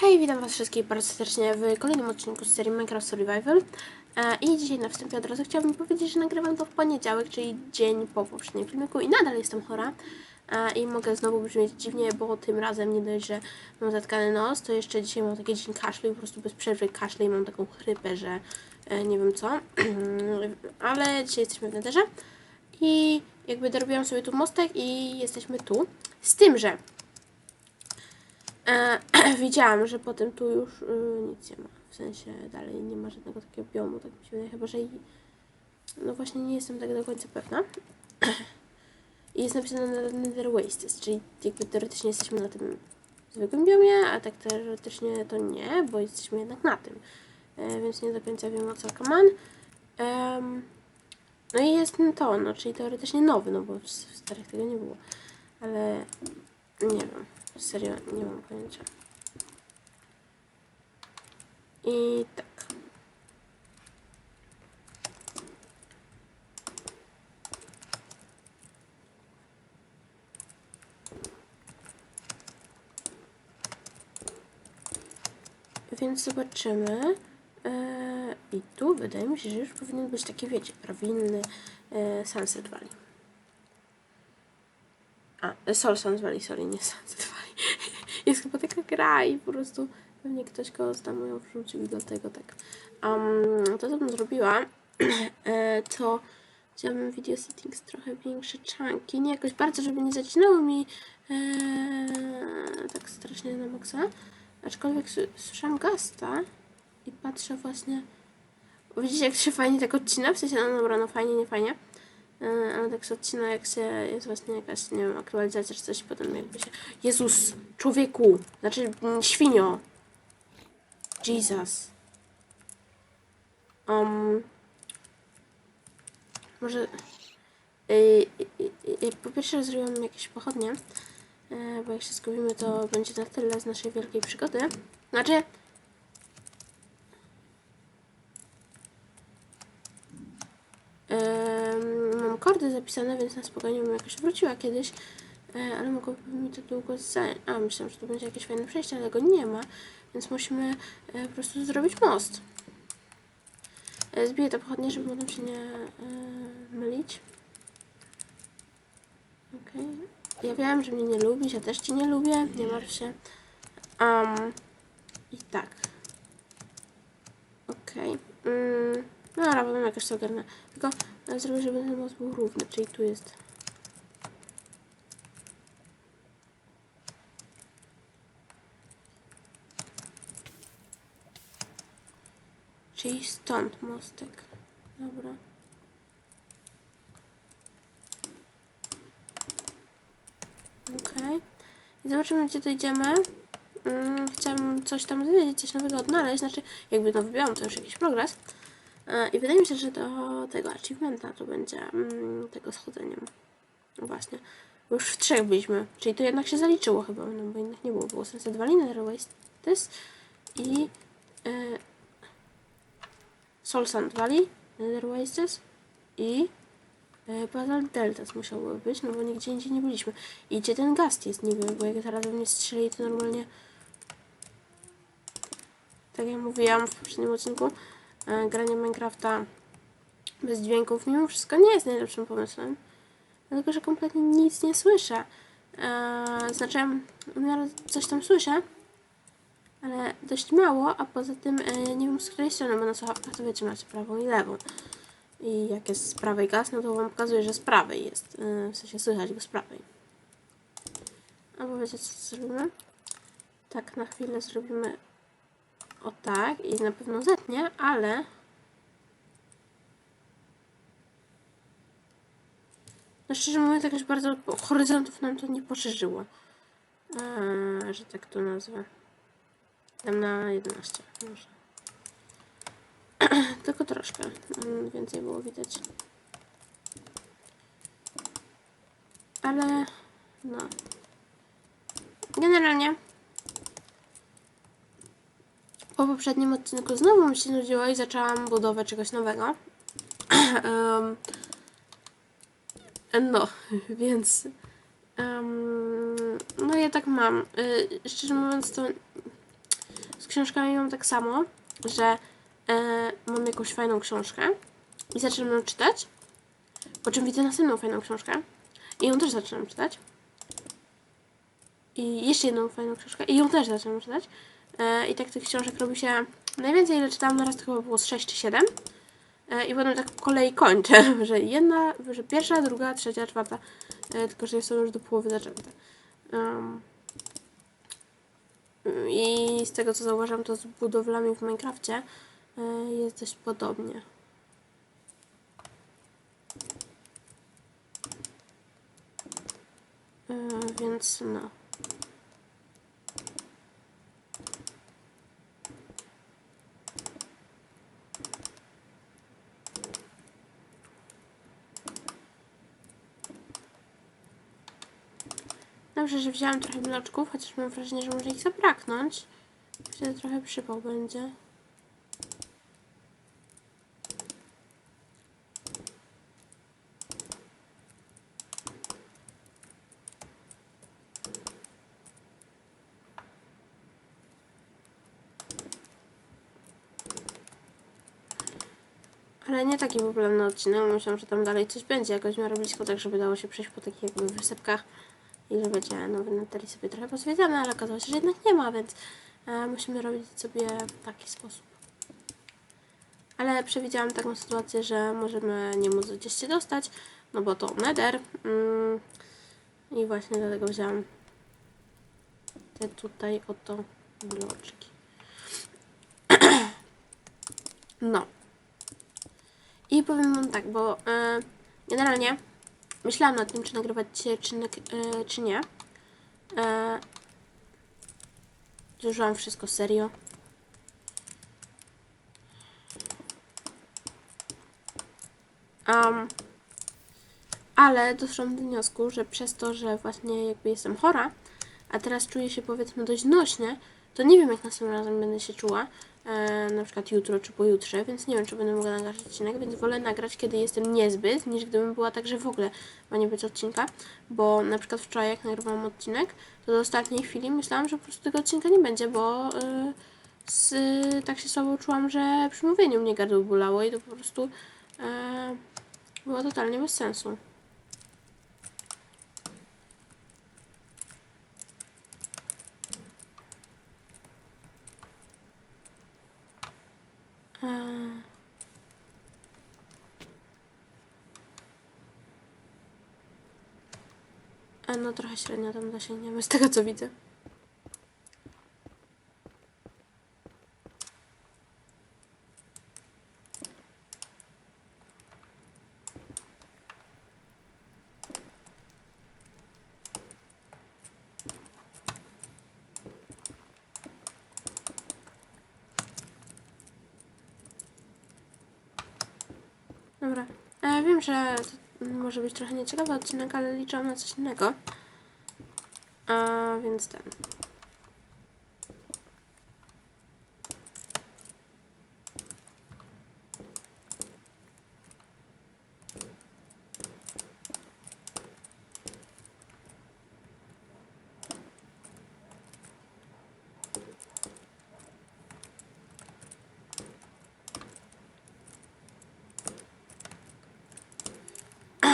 Hej, witam was wszystkich bardzo serdecznie w kolejnym odcinku z serii Minecraft Survival. E, I dzisiaj na wstępie od razu chciałabym powiedzieć, że nagrywam to w poniedziałek, czyli dzień po poprzednim filmiku i nadal jestem chora. E, I mogę znowu brzmieć dziwnie, bo tym razem nie dość, że mam zatkany nos, to jeszcze dzisiaj mam taki dzień kaszlu i po prostu bez przerwy kaszle i mam taką chrypę, że e, nie wiem co. Ale dzisiaj jesteśmy w nederze i jakby dorobiłam sobie tu mostek i jesteśmy tu. Z tym, że E, widziałam, że potem tu już y, nic nie ma. W sensie dalej nie ma żadnego takiego biomu, tak mi się wydaje, chyba że i... No właśnie nie jestem tak do końca pewna. I jest napisane na Nether Wastes, czyli jakby teoretycznie jesteśmy na tym zwykłym biomie, a tak teoretycznie to nie, bo jesteśmy jednak na tym. E, więc nie do końca wiem o co kaman. Em, no i jest to, no, czyli teoretycznie nowy, no bo w starych tego nie było. Ale nie wiem. Serio, nie mam pojęcia. I tak. Więc zobaczymy. Eee, I tu wydaje mi się, że już powinien być taki, wiecie, prawilny e, Sunset Valley. A, Sol Sans Valley, sorry, nie Sunset Valley. Jest chyba taka gra i po prostu pewnie ktoś go tam ją wrzucił i dlatego tak. Um, to co bym zrobiła, e, to chciałabym video settings trochę większe czanki, nie jakoś bardzo, żeby nie zacinało mi e, tak strasznie na maksa. Aczkolwiek słyszałam gasta i patrzę właśnie... Widzicie jak się fajnie tak odcina? W sensie, no dobra, no fajnie, nie fajnie. E, ale tak się odcina, jak się jest właśnie jakaś, nie wiem, aktualizacja czy coś, potem jakby się... Jezus, człowieku! Znaczy, mm, świnio! Jesus. Um, może... y, y, y, y, po pierwsze zrobiłam jakieś pochodnie, e, bo jak się zgubimy, to będzie na tyle z naszej wielkiej przygody. Znaczy... Kordy zapisane, więc na spokojnie bym jakoś wróciła kiedyś, e, ale mogłoby mi to długo zająć. A, myślałam, że to będzie jakieś fajne przejście, ale go nie ma, więc musimy e, po prostu zrobić most. E, Zbiję to pochodnie, żeby potem się nie mylić. Okej. Ja wiem, że mnie nie lubisz, ja też cię nie lubię, nie martw się. Um, I tak. Okej. Mm, no dobra, potem jakoś to ogarnę. Tylko e, zrobię, żeby ten most był równy, czyli tu jest. Czyli stąd mostek. Dobra. Okej. I zobaczymy, gdzie dojdziemy. Mm, chciałam coś tam zwiedzić, coś nowego odnaleźć. Znaczy, jakby to wybiłam, to już jakiś progres. E, I wydaje mi się, że do tego achievementa to będzie mm, tego schodzeniem. No właśnie. Bo już w trzech byliśmy. Czyli to jednak się zaliczyło chyba, no bo innych nie było. Było Sunset Valley, Nether Wastes i e, Soul Sand Valley, Nether Wastes i e, Basalt Deltas musiało być, no bo nigdzie indziej nie byliśmy. I gdzie ten gast jest niby, bo jak zaraz we mnie strzeli, to normalnie tak jak mówiłam w poprzednim odcinku, granie Minecrafta bez dźwięków mimo wszystko nie jest najlepszym pomysłem. Dlatego, że kompletnie nic nie słyszę. E, znaczy, w miarę coś tam słyszę, ale dość mało, a poza tym e, nie wiem z której strony, bo na słuchawkach to wiecie, macie prawą i lewą. I jak jest z prawej gaz, no to wam pokazuje, że z prawej jest. E, w sensie słychać go z prawej. Albo wiecie co zrobimy? Tak, na chwilę zrobimy o tak i na pewno zetnie, ale no szczerze mówiąc jakoś bardzo horyzontów nam to nie poszerzyło. Eee, że tak to nazwę. Dam na 11 może. Tylko troszkę. mm, Więcej było widać. Ale no. Generalnie po poprzednim odcinku znowu mi się nudziło i zaczęłam budowę czegoś nowego. Em, no, więc. em, no ja tak mam. Y, szczerze mówiąc, to z książkami mam tak samo, że e, mam jakąś fajną książkę i zaczynam ją czytać, po czym widzę następną fajną książkę i ją też zaczynam czytać. I jeszcze jedną fajną książkę i ją też zaczynam czytać. E, I tak tych książek robi się najwięcej, ile czytałam na raz to chyba było z 6 czy 7. E, I potem tak po kolei kończę, że jedna, że pierwsza, druga, trzecia, czwarta, e, tylko że są już do połowy zaczęte. I z tego co zauważam, to z budowlami w Minecrafcie jest dość podobnie. Więc no. Dobrze, że wziąłem trochę bloczków, chociaż mam wrażenie, że może ich zabraknąć. Wtedy trochę przypał będzie. Ale nie taki popularny odcinek. Myślałam, że tam dalej coś będzie. Jakoś miarę blisko, tak żeby dało się przejść po takich jakby wysepkach. I że będzie nowy Natali sobie trochę pozwiedzamy, ale okazało się, że jednak nie ma, więc e, musimy robić sobie w taki sposób. Ale przewidziałam taką sytuację, że możemy nie móc gdzieś się dostać, no bo to nether. Mm, I właśnie dlatego wziąłam te tutaj oto bloczki. No. I powiem wam tak, bo e, generalnie myślałam nad tym, czy nagrywać dzisiaj odcinek, e, czy nie. E, Zużyłam wszystko serio. Um, ale doszłam do wniosku, że przez to, że właśnie jakby jestem chora, a teraz czuję się powiedzmy dość nośnie, to nie wiem jak następnym razem będę się czuła, e, na przykład jutro czy pojutrze, więc nie wiem czy będę mogła nagrać odcinek, więc wolę nagrać kiedy jestem niezbyt, niż gdybym była tak, że w ogóle ma nie być odcinka, bo na przykład wczoraj jak nagrywałam odcinek, to do ostatniej chwili myślałam, że po prostu tego odcinka nie będzie, bo e, z, tak się słabo czułam, że przy mówieniu mnie gardło bolało i to po prostu e, było totalnie bez sensu. Eee. A no trochę średnio tam dosięgniemy z tego co widzę. Dobra. E, wiem, że to może być trochę nieciekawy odcinek, ale liczyłam na coś innego. A więc ten.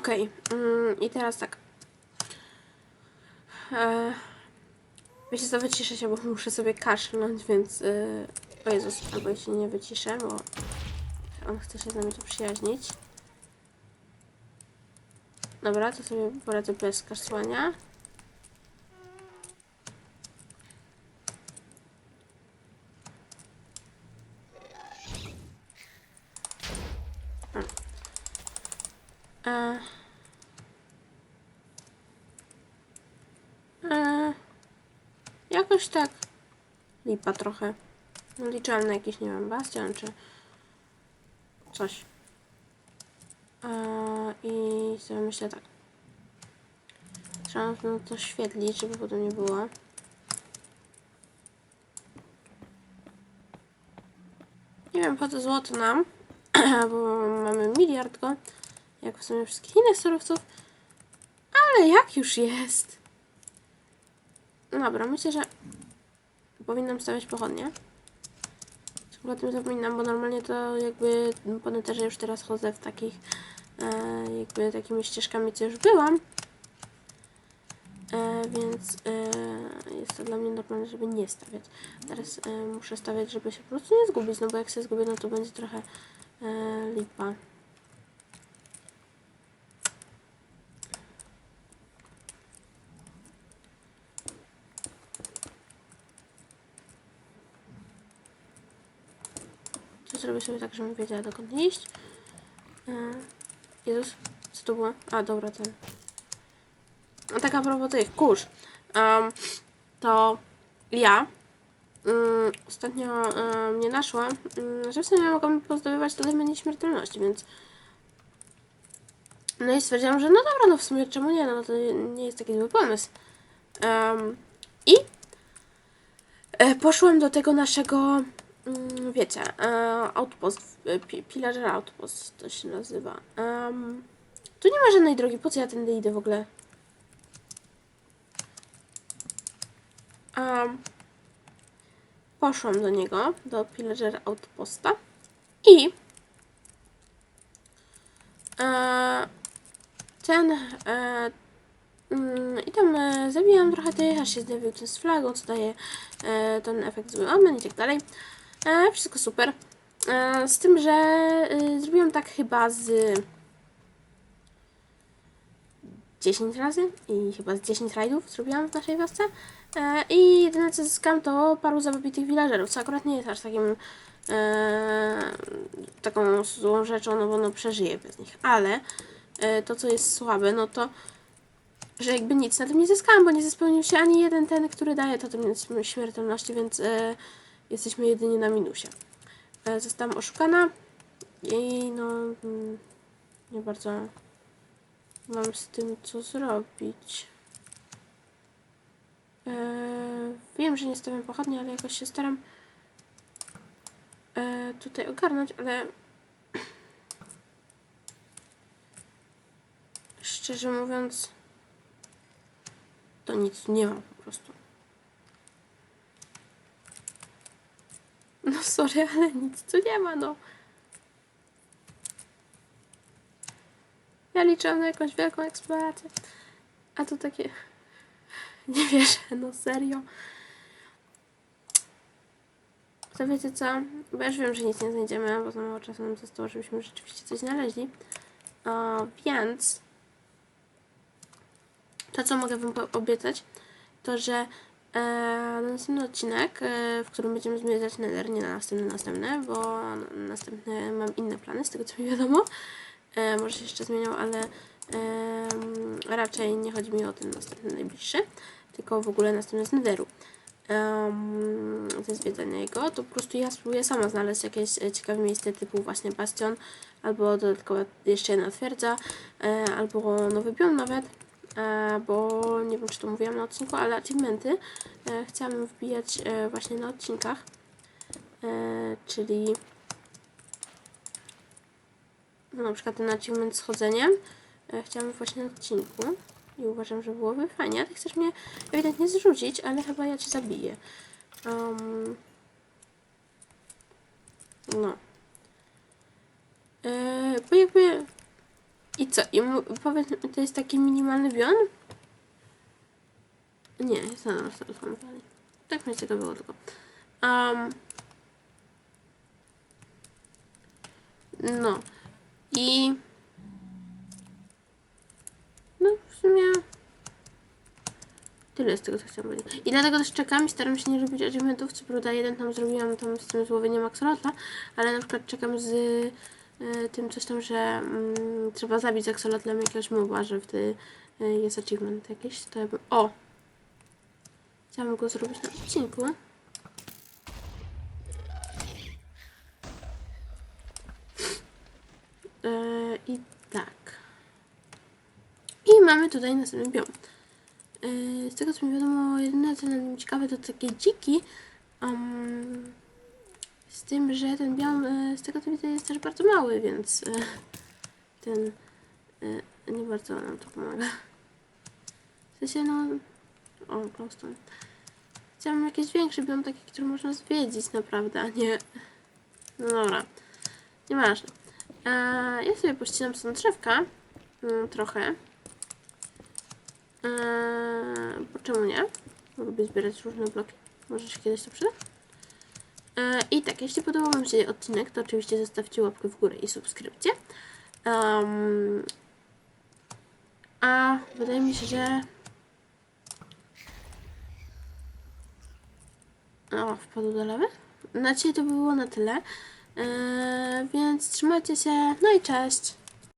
Okej, mm, i teraz tak. E, wiecie co, wyciszę się, bo muszę sobie kaszlnąć, więc... Y, o Jezus, albo jeśli nie wyciszę, bo on chce się z nami tu przyjaźnić. Dobra, to sobie poradzę bez kaszlania. E, e, jakoś tak lipa trochę. No, liczyłam na jakiś, nie wiem, bastion czy coś. E, I sobie myślę tak. Trzeba pewno to świetlić, żeby potem nie było. Nie wiem, po co złoto nam, bo mamy miliard go jak w sumie wszystkich innych surowców. Ale jak już jest? Dobra, myślę, że powinnam stawiać pochodnie. O tym zapominam, bo normalnie to jakby po neterze już teraz chodzę w takich e, jakby takimi ścieżkami, co już byłam. E, więc e, jest to dla mnie normalne, żeby nie stawiać. Teraz e, muszę stawiać, żeby się po prostu nie zgubić, no bo jak się zgubię, no to będzie trochę e, lipa. Sobie tak, żebym wiedziała dokąd iść. E, Jezus, co to było? A, dobra, ten. A tak a propos tych kurz. Um, to ja um, ostatnio um, nie naszła, um, że w sumie mogłam pozdobywać dajmy nieśmiertelności, więc no i stwierdziłam, że no dobra, no w sumie czemu nie, no to nie jest taki zły pomysł. Um, I e, poszłam do tego naszego, mm, wiecie, e, outpost, e, pi- pillager outpost to się nazywa. Um, tu nie ma żadnej drogi, po co ja tędy idę w ogóle? Um, poszłam do niego, do Pillager Outposta i e, ten mm, i tam zabijam trochę tych, aż się zjawił ten z flagą, co daje ten efekt zły omen i tak dalej. E, wszystko super. E, z tym, że e, zrobiłam tak chyba z 10 razy i chyba z 10 rajdów zrobiłam w naszej wiosce. E, I jedyne co zyskam to paru zabitych villagerów, co akurat nie jest aż takim e, taką złą rzeczą, no bo no przeżyję bez nich. Ale e, to co jest słabe, no to że jakby nic na tym nie zyskałam, bo nie spełnił się ani jeden ten, który daje totem śmiertelności, więc e, jesteśmy jedynie na minusie. E, zostałam oszukana i no mm, nie bardzo mam z tym co zrobić. Eee, wiem, że nie stawiam pochodni, ale jakoś się staram eee, tutaj ogarnąć, ale szczerze mówiąc to nic nie mam po prostu. No sorry, ale nic tu nie ma, no. Ja liczyłam na jakąś wielką eksplorację. A tu takie... Nie wierzę, no serio. To wiecie co? Bo już wiem, że nic nie znajdziemy, bo za mało czasu nam zostało, żebyśmy rzeczywiście coś znaleźli. A, więc... To, co mogę wam obiecać, to, że na następny odcinek, e, w którym będziemy zmierzać Nether, nie na następny, następny, bo na następny mam inne plany, z tego co mi wiadomo. E, może się jeszcze zmienią, ale raczej nie chodzi mi o ten następny najbliższy, tylko w ogóle następny z Netheru. Ze zwiedzania jego, to po prostu ja spróbuję sama znaleźć jakieś e, ciekawe miejsce typu właśnie bastion, albo dodatkowo jeszcze jedna twierdza, e, albo nowy biom nawet, e, bo nie wiem czy to mówiłam na odcinku, ale achievementy e, chciałam wbijać e, właśnie na odcinkach, e, czyli no, na przykład ten achievement z chodzeniem e, chciałam właśnie na odcinku i uważam, że byłoby fajnie. Ty chcesz mnie ewidentnie zrzucić, ale chyba ja cię zabiję. Um, no. E, bo jakby... I co? I powiedz, to jest taki minimalny bion? Nie, nas telefon wali. Tak się tego było tylko. Um, no. I... No, w sumie... Tyle z tego, co chciałam powiedzieć. I dlatego też czekam i staram się nie robić achievementów. Co prawda jeden tam zrobiłam tam z tym złowieniem axolotla, ale na przykład czekam z tym coś tam, że mm, trzeba zabić z axolotlem jakiegoś moba, że wtedy y, jest achievement jakiś. To ja bym... O! Chciałam go zrobić na odcinku. E, I tak. I mamy tutaj następny biom. E, z tego co mi wiadomo, jedyne co na nim ciekawe to takie dziki. Um, z tym, że ten biom e, z tego co widzę jest też bardzo mały, więc e, ten e, nie bardzo nam to pomaga. W sensie no... O, glowstone. Chciałam jakiś większy biom, taki, który można zwiedzić naprawdę, a nie No dobra. Nieważne. E, ja sobie pościnam stąd drzewka. Mm, trochę. E, bo czemu nie? Lubię zbierać różne bloki. Może się kiedyś to przyda? E, I tak, jeśli podobał Wam się odcinek, to oczywiście zostawcie łapkę w górę i subskrypcję. Um, a wydaje mi się, że... O, wpadł do lewy? Na dzisiaj to by było na tyle. E, więc trzymajcie się, no i cześć!